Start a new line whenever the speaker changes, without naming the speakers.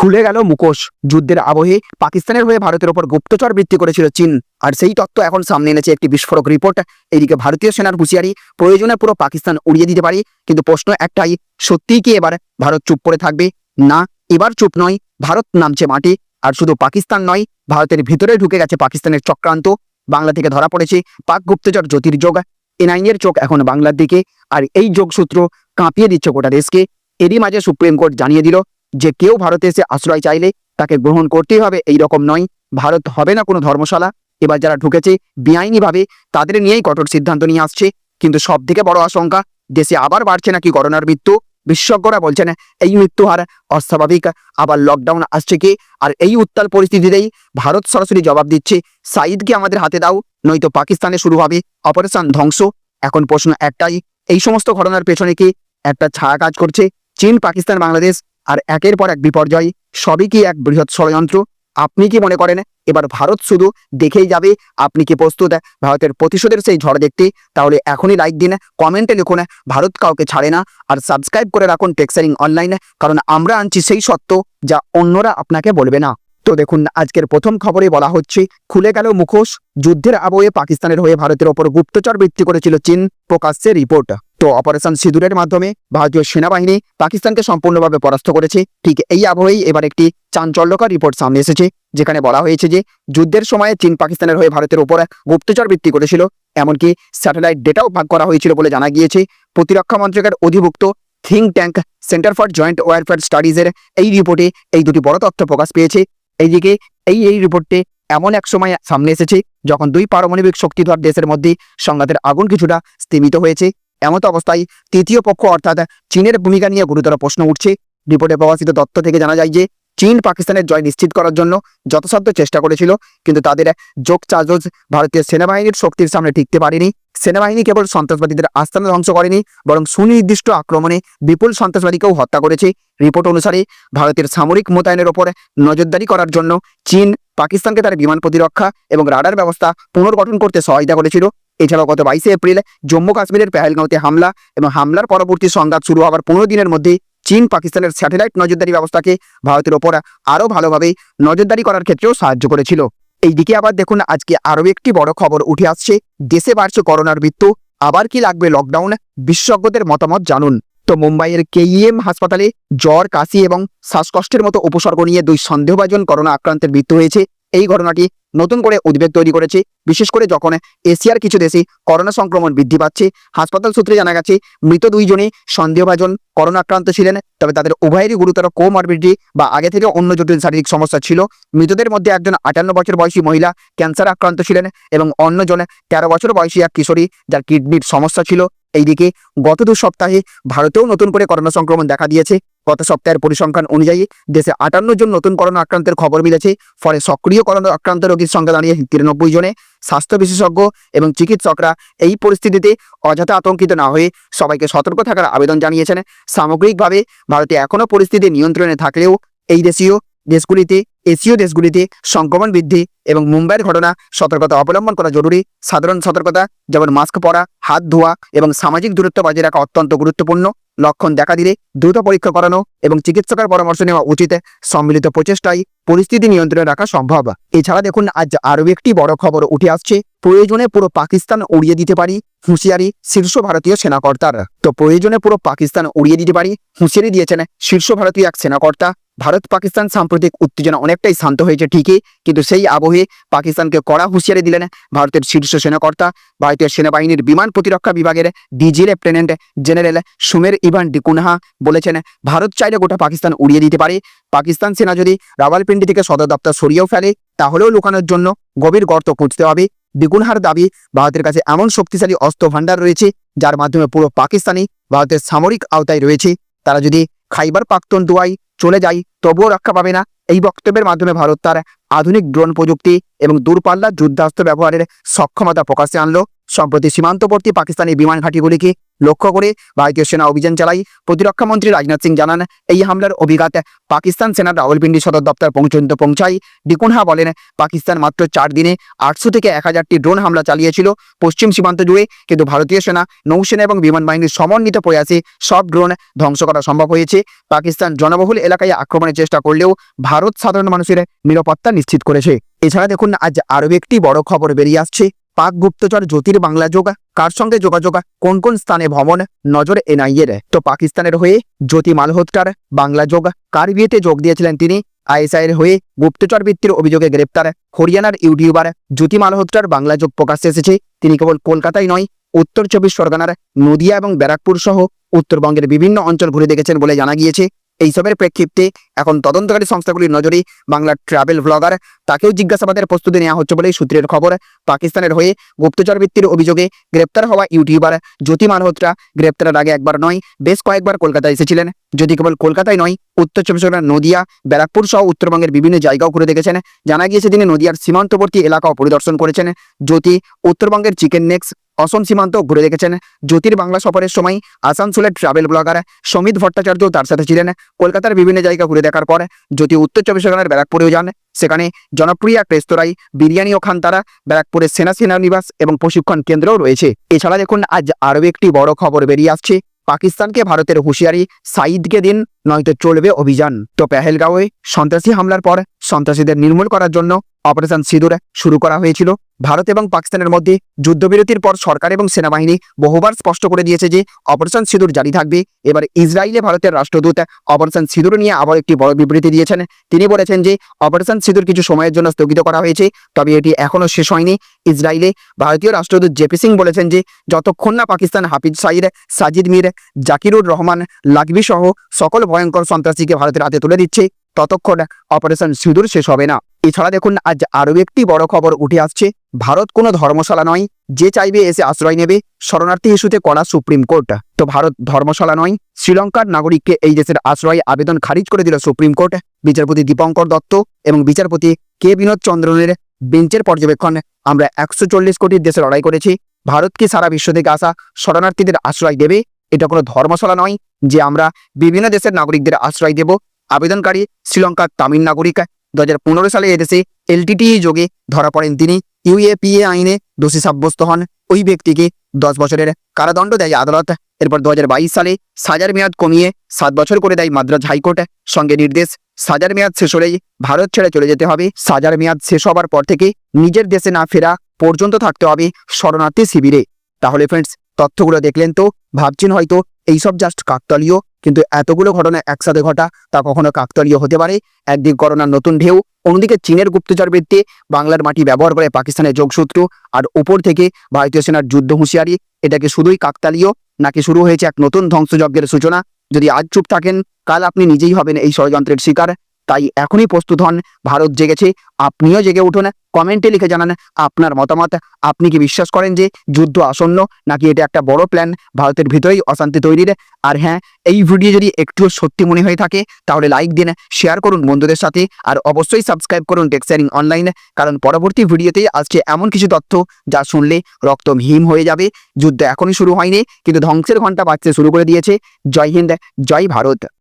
খুলে গেল মুখোশ। যুদ্ধের আবহে পাকিস্তানের হয়ে ভারতের ওপর গুপ্তচর বৃত্তি করেছিল চীন। আর সেই তত্ত্ব এখন সামনে এনেছে একটি বিস্ফোরক রিপোর্ট। এদিকে ভারতীয় সেনার হুঁশিয়ারি, প্রয়োজনে পুরো পাকিস্তান উড়িয়ে দিতে পারে। কিন্তু প্রশ্ন একটাই, সত্যিই কি এবার ভারত চুপ করে থাকবে? না, এবার চুপ নয়, ভারত নামছে মাটি। আর শুধু পাকিস্তান নয়, ভারতের ভিতরে ঢুকে গেছে পাকিস্তানের চক্রান্ত। বাংলা থেকে ধরা পড়েছে পাক গুপ্তচর জ্যোতির্যোগ এনআইনের চোখ এখন বাংলার দিকে। আর এই যোগসূত্র কাঁপিয়ে দিচ্ছে গোটা দেশকে। এরই মাঝে সুপ্রিম কোর্ট জানিয়ে দিল যে কেউ ভারতে এসে আশ্রয় চাইলে তাকে গ্রহণ করতেই হবে, এই রকম নয়। ভারত হবে না কোনো ধর্মশালা। এবার যারা ঢুকেছে বেআইনিভাবে, তাদের নিয়েই কঠোর সিদ্ধান্ত নিয়ে আসছে। কিন্তু সব থেকে বড় আশঙ্কা, দেশে আবার বাড়ছে নাকি করোনার মৃত্যু? বিশেষজ্ঞরা বলছেন, এই মৃত্যু হার অস্বাভাবিক। আবার লকডাউন আসছে কি? আর এই উত্তাল পরিস্থিতিতেই ভারত সরাসরি জবাব দিচ্ছে সাইদকে আমাদের হাতে দাও, নয়তো পাকিস্তানে শুরু হবে অপারেশন ধ্বংস। এখন প্রশ্ন একটাই, এই সমস্ত ঘটনার পেছনে কি একটা ছায়া কাজ করছে? চীন, পাকিস্তান, বাংলাদেশ আর একের পর এক বিপর্যয়, সবই কি এক বৃহৎ ষড়যন্ত্র? আপনি কি মনে করেন? এবার ভারত শুধু দেখেই যাবে, আপনি কি প্রস্তুত? ভারতের প্রতিশোধের সেই ঝড় দেখতে? তাহলে এখনই লাইক দিন কমেন্টে লিখুন, ভারত কাউকে ছাড়ে না, আর সাবস্ক্রাইব করে রাখুন টেক্সারিং অনলাইনে কারণ আমরা আনছি সেই সত্য, যা অন্যরা আপনাকে বলবে না। তো দেখুন, আজকের প্রথম খবরে বলা হচ্ছে, খুলে গেল মুখোশ, যুদ্ধের আবহে পাকিস্তানের হয়ে ভারতের ওপর গুপ্তচর বৃত্তি করেছিল চীন, প্রকাশ্যে রিপোর্ট। তো অপারেশন সিঁদুরের মাধ্যমে ভারতীয় সেনাবাহিনী পাকিস্তানকে সম্পূর্ণভাবে পরাস্ত করেছে। ঠিক এই আবহেই এবার একটি চাঞ্চল্যকর রিপোর্ট সামনে এসেছে, যেখানে বলা হয়েছে যে যুদ্ধের সময় চীন পাকিস্তানের হয়ে ভারতের উপর গুপ্তচর বৃত্তি করেছিল, এমনকি স্যাটেলাইট ডেটাও ভাগ করা হয়েছিল বলে জানা গিয়েছে। প্রতিরক্ষা মন্ত্রকের অধিভুক্ত think tank centre for joint warfare স্টাডিজের এই রিপোর্টে এই দুটি বড় তথ্য প্রকাশ পেয়েছে। এইদিকে এই এই রিপোর্টে এমন এক সময় সামনে এসেছে, যখন দুই পারমাণবিক শক্তিধর দেশের মধ্যে সংঘাতের আগুন কিছুটা স্তীমিত হয়েছে। এমত অবস্থায় তৃতীয় পক্ষ অর্থাৎ চীনের ভূমিকা নিয়ে গুরুতর প্রশ্ন উঠছে। রিপোর্টে প্রকাশিত তথ্য থেকে জানা যায় যে, চীন পাকিস্তানের জয় নিশ্চিত করার জন্য যথাসাধ্য চেষ্টা করেছিল, কিন্তু তাদের যোগ চার্জ ভারতীয় সেনাবাহিনীর শক্তির সামনে টিকতে পারেনি। সেনাবাহিনী কেবল সন্ত্রাসবাদীদের আস্থানা ধ্বংস করেনি, বরং সুনির্দিষ্ট আক্রমণে বিপুল সন্ত্রাসবাদীকেও হত্যা করেছে। রিপোর্ট অনুসারে, ভারতের সামরিক মোতায়েনের ওপর নজরদারি করার জন্য চীন পাকিস্তানকে তার বিমান প্রতিরক্ষা এবং রাডার ব্যবস্থা পুনর্গঠন করতে সহায়তা করেছিল। এছাড়াও গত বাইশে এপ্রিল জম্মু কাশ্মীরের পেহেলগাঁওতে হামলা এবং হামলার পরবর্তী সংঘাত শুরু হওয়ার পনেরো দিনের মধ্যে চীন পাকিস্তানের স্যাটেলাইট নজরদারি ব্যবস্থাকে ভারতের ওপর আরও ভালোভাবে নজরদারি করার ক্ষেত্রেও সাহায্য করেছিল। এইদিকে আবার দেখুন, আজকে আরও একটি বড় খবর উঠে আসছে। দেশে বাড়ছে করোনার মৃত্যু। আবার কি লাগবে লকডাউন? বিশেষজ্ঞদের মতামত জানুন। তো মুম্বাইয়ের কেইএম হাসপাতালে জ্বর, কাশি এবং শ্বাসকষ্টের মতো উপসর্গ নিয়ে দুই সন্দেহভাজন করোনা আক্রান্তের মৃত্যু হয়েছে। এই ঘটনাটি নতুন করে উদ্বেগ তৈরি করেছে। বিশেষ করে যখন এশিয়ার কিছু দেশে করোনা সংক্রমণ বৃদ্ধি পাচ্ছে, হাসপাতাল সূত্রে জানা গেছে, মৃত দুইজনে সন্দেহভাজন করোনা আক্রান্ত ছিলেন, তবে তাদের উভয়েরই গুরুতর কোমরবিডিটি বা আগে থেকে অন্য জটিল শারীরিক সমস্যা ছিল। মৃতদের মধ্যে একজন আটান্ন বছর বয়সী মহিলা ক্যান্সার আক্রান্ত ছিলেন এবং অন্যজন তেরো বছর বয়সী এক কিশোরী যার কিডনির সমস্যা ছিল। এইদিকে গত দু সপ্তাহে ভারতেও নতুন করে করোনা সংক্রমণ দেখা দিয়েছে। গত সপ্তাহের পরিসংখ্যান অনুযায়ী দেশে আটান্ন জন নতুন করোনা আক্রান্তের খবর মিলেছে। ফলে সক্রিয় করোনা আক্রান্ত রোগীর সংখ্যা দাঁড়িয়ে তিরানব্বই জনে। স্বাস্থ্য বিশেষজ্ঞ এবং চিকিৎসকরা এই পরিস্থিতিতে অযথা আতঙ্কিত না হয়ে সবাইকে সতর্ক থাকার আবেদন জানিয়েছেন। সামগ্রিকভাবে ভারতে এখনও পরিস্থিতি নিয়ন্ত্রণে থাকলেও এই দেশীয় দেশগুলিতে এশীয় দেশগুলিতে সংক্রমণ বৃদ্ধি এবং মুম্বাইয়ের ঘটনা সতর্কতা অবলম্বন করা জরুরি। সাধারণ সতর্কতা, যেমন মাস্ক পরা, হাত ধোয়া এবং সামাজিক দূরত্ব বজায় রাখা অত্যন্ত গুরুত্বপূর্ণ। লক্ষণ দেখা দিলে দ্রুত পরীক্ষা করানো এবং চিকিৎসকের পরামর্শ নেওয়া উচিত। সম্মিলিত প্রচেষ্টায় পরিস্থিতি নিয়ন্ত্রণে রাখা সম্ভব। এছাড়া দেখুন, আজ আরও একটি বড় খবর উঠে আসছে। প্রয়োজনে পুরো পাকিস্তান উড়িয়ে দিতে পারি, হুঁশিয়ারি শীর্ষ ভারতীয় সেনাকর্তার। তো প্রয়োজনে পুরো পাকিস্তান উড়িয়ে দিতে পারি, হুঁশিয়ারি দিয়েছেন শীর্ষ ভারতীয় এক সেনাকর্তা। ভারত পাকিস্তান সাম্প্রতিক উত্তেজনা অনেকটাই শান্ত হয়েছে, ঠিকই। কিন্তু সেই আবহে পাকিস্তানকে কড়া হুঁশিয়ারি দিলেন ভারতের শীর্ষ সেনাকর্তা, ভারতীয় সেনাবাহিনীর বিমান প্রতিরক্ষা বিভাগের DG lieutenant general Sumer Ivan D'Cunha বলেছেন, ভারত চাইলে গোটা পাকিস্তান উড়িয়ে দিতে পারে। পাকিস্তান সেনা যদি রাওয়ালপিন্ডি থেকে সদর দপ্তর সরিয়েও ফেলে, তাহলেও লুকানোর জন্য গভীর গর্ত খুঁজতে হবে। দ্বিগুণহার দাবি, ভারতের কাছে এমন শক্তিশালী অস্ত্র ভাণ্ডার রয়েছে, যার মাধ্যমে পুরো পাকিস্তানি ভারতের সামরিক আওতায় রয়েছে। তারা যদি খাইবার পাক্তন দুয়াই চলে যাই, তবুও রক্ষা পাবে না। এই বক্তব্যের মাধ্যমে ভারত তার আধুনিক ড্রোন প্রযুক্তি এবং দূরপাল্লা যুদ্ধাস্ত্র ব্যবহারের সক্ষমতা প্রকাশে আনলো। সম্প্রতি সীমান্তবর্তী পাকিস্তানি বিমান ঘাঁটিগুলিকে লক্ষ্য করে ভারতীয় সেনা অভিযান চালায়। প্রতিরক্ষা মন্ত্রী রাজনাথ সিং জানান, এই হামলার অভিজ্ঞতা পাকিস্তান সেনার রাওয়ালপিন্ডি সদর দপ্তর পৌঁছন্ত পৌঁছায়। ডিকুনহা বলেন, পাকিস্তান মাত্র চার দিনে আটশো থেকে এক হাজারটি ড্রোন হামলা চালিয়েছিল পশ্চিম সীমান্ত জুড়ে, কিন্তু ভারতীয় সেনা, নৌসেনা এবং বিমান বাহিনীর সমন্বিত প্রয়াসে সব ড্রোন ধ্বংস করা সম্ভব হয়েছে। পাকিস্তান জনবহুল এলাকায় আক্রমণের চেষ্টা করলেও ভারত সাধারণ মানুষের নিরাপত্তা নিশ্চিত করেছে। এছাড়া দেখুন, আজ আরও একটি বড় খবর বেরিয়ে আসছে। পাক গুপ্তচর জ্যোতির বাংলা যোগা, কার সঙ্গে যোগাযোগ, কোন কোন স্থানে ভ্রমণ, নজর এনআইএর তো পাকিস্তানের হয়ে জ্যোতি মালহোত্রার বাংলা যোগ, কার বিয়েতে যোগ দিয়েছিলেন তিনি? আইএসআইয়ের হয়ে গুপ্তচর বৃত্তির অভিযোগে গ্রেপ্তার, হরিয়ানার ইউটিউবার জ্যোতি মালহোত্রার বাংলা যোগ প্রকাশ্যে এসেছে। তিনি কেবল কলকাতায় নয়, উত্তর চব্বিশ পরগনার নদিয়া এবং ব্যারাকপুর সহ উত্তরবঙ্গের বিভিন্ন অঞ্চল ঘুরে দেখেছেন বলে জানা গিয়েছে। এইসবের প্রেক্ষিতে এখন তদন্তকারী সংস্থাগুলির নজরে বাংলার ট্রাভেল ব্লগার তাকেও জিজ্ঞাসাবাদের প্রস্তুতি নেওয়া হচ্ছে বলেই সূত্রের খবর। পাকিস্তানের হয়ে গুপ্তচর বৃত্তির অভিযোগে গ্রেপ্তার হওয়া ইউটিউবার জ্যোতি মালহোত্রা গ্রেপ্তারের আগে একবার নয়, বেশ কয়েকবার কলকাতায় এসেছিলেন। যদি কেবল কলকাতায় নয়, উত্তর চব্বিশ পরগনার নদিয়া, ব্যারাকপুর সহ উত্তরবঙ্গের বিভিন্ন জায়গাও ঘুরে দেখেছেন। জানা গিয়েছে তিনি নদিয়ার সীমান্তবর্তী এলাকাও পরিদর্শন করেছেন। জ্যোতি, উত্তরবঙ্গের চিকেন নেক্স অসম সীমান্ত ঘুরে দেখেছেন জ্যোতির বাংলা সফরের সময় আসানসোলের ট্রাভেল ব্লগার সমিত ভট্টাচার্য তার সাথে ছিলেন। কলকাতার বিভিন্ন জায়গা ঘুরে দেখার পর জ্যোতি উত্তর চব্বিশ পরগনার ব্যারাকপুরেও যান। সেখানে জনপ্রিয় এক রেস্তোরাঁয় বিরিয়ানি ও খান তারা ব্যারাকপুরের সেনা সেনানিবাস এবং প্রশিক্ষণ কেন্দ্রও রয়েছে। এছাড়া দেখুন, আজ আরও একটি বড় খবর বেরিয়ে আসছে। পাকিস্তানকে ভারতের হুঁশিয়ারি সাঈদকে দিন, নয়তো চলবে অভিযান। তো পেহেলগাঁওয়ে সন্ত্রাসী হামলার পর সন্ত্রাসীদের নির্মূল করার জন্য অপারেশন সিঁদুর শুরু করা হয়েছিল। ভারত এবং পাকিস্তানের মধ্যে যুদ্ধবিরতির পর সরকার এবং সেনাবাহিনী বহুবার স্পষ্ট করে দিয়েছে যে অপারেশন সিঁদুর জারি থাকবে। এবার ইসরায়েলে ভারতের রাষ্ট্রদূত অপারেশন সিঁদুর নিয়ে আবার একটি বড় বিবৃতি দিয়েছেন। তিনি বলেছেন যে অপারেশন সিঁদুর কিছু সময়ের জন্য স্থগিত করা হয়েছে, তবে এটি এখনও শেষ হয়নি। ইসরায়েলে ভারতীয় রাষ্ট্রদূত জেপি সিং বলেছেন যে যতক্ষণ না পাকিস্তান হাফিজ সাইদ, সাজিদ মির, জাকিরুর রহমান লাগবি সহ সকল ভয়ঙ্কর সন্ত্রাসীকে ভারতের হাতে তুলে দিচ্ছে, ততক্ষণ অপারেশন সিঁদুর শেষ হবে না। এছাড়া দেখুন, আজ আরও একটি বড় খবর উঠে আসছে। ভারত কোনো ধর্মশালা নয়, যে চাইবে এসে আশ্রয় নেবে, শরণার্থী ইস্যুতে করা সুপ্রিম কোর্ট। তো ভারত ধর্মশালা নয়, শ্রীলঙ্কার নাগরিককে এই দেশের আশ্রয় আবেদন খারিজ করে দিল সুপ্রিম কোর্ট। বিচারপতি দীপঙ্কর দত্ত এবং বিচারপতি কে বিনোদ চন্দ্রনের বেঞ্চের পর্যবেক্ষণ আমরা একশো চল্লিশ কোটির দেশে লড়াই করেছি। ভারত কি সারা বিশ্ব থেকে আসা শরণার্থীদের আশ্রয় দেবে? এটা কোনো ধর্মশালা নয় যে আমরা বিভিন্ন দেশের নাগরিকদের আশ্রয় দেব। আবেদনকারী শ্রীলঙ্কার তামিল নাগরিক দুহাজার পনেরো সালে এদেশে এলটিটিই যোগে ধরা পড়েন তিনি। ইউএপিএ আইনে দোষী সাব্যস্ত হন। ওই ব্যক্তিকে দশ বছরের কারাদণ্ড দেয় আদালত। এরপর দুহাজার বাইশ সালে সাজার মেয়াদ কমিয়ে সাত বছর করে দেয় মাদ্রাজ হাইকোর্ট। সঙ্গে নির্দেশ, সাজার মেয়াদ শেষ হলেই ভারত ছেড়ে চলে যেতে হবে। সাজার মেয়াদ শেষ হবার পর থেকে নিজের দেশে না ফেরা পর্যন্ত থাকতে হবে শরণার্থী শিবিরে। তাহলে ফ্রেন্ডস তথ্যগুলো দেখলেন তো? ভাবছেন হয়তো এইসব জাস্ট কাকতালীয়। কিন্তু এতগুলো ঘটনা একসাথে ঘটা, তা কখনো কাকতালীয় হতে পারে। একদিক করোনার নতুন ঢেউ, অন্যদিকে চীনের গুপ্তচর বৃত্তি বাংলার মাটি ব্যবহার করে পাকিস্তানের যোগসূত্র, আর উপর থেকে ভারতীয় সেনার যুদ্ধ হুঁশিয়ারি, এটাকে শুধুই কাকতালীয় নাকি শুরু হয়েছে এক নতুন ধ্বংসযজ্ঞের সূচনা? যদি আজ চুপ থাকেন, কাল আপনি নিজেই হবেন এই ষড়যন্ত্রের শিকার। তাই এখনই প্রস্তুত হন, ভারত জেগেছে, আপনিও জেগে উঠুন কমেন্টে লিখে জানান আপনার মতামত। আপনি কি বিশ্বাস করেন যে যুদ্ধ আসন্ন নাকি এটা একটা বড় প্ল্যান ভারতের ভিতরেই অশান্তি তৈরির। আর হ্যাঁ এই ভিডিও যদি একটুও সত্যি মনে হয়ে থাকে, তাহলে লাইক দিন শেয়ার করুন বন্ধুদের সাথে, আর অবশ্যই সাবস্ক্রাইব করুন টেক শেয়ারিং অনলাইনে কারণ পরবর্তী ভিডিওতেই আসছে এমন কিছু তথ্য যা শুনলে রক্ত হিম হয়ে যাবে। যুদ্ধ এখনই শুরু হয়নি, কিন্তু ধ্বংসের ঘণ্টা বাজতে শুরু করে দিয়েছে। জয় হিন্দ, জয় ভারত।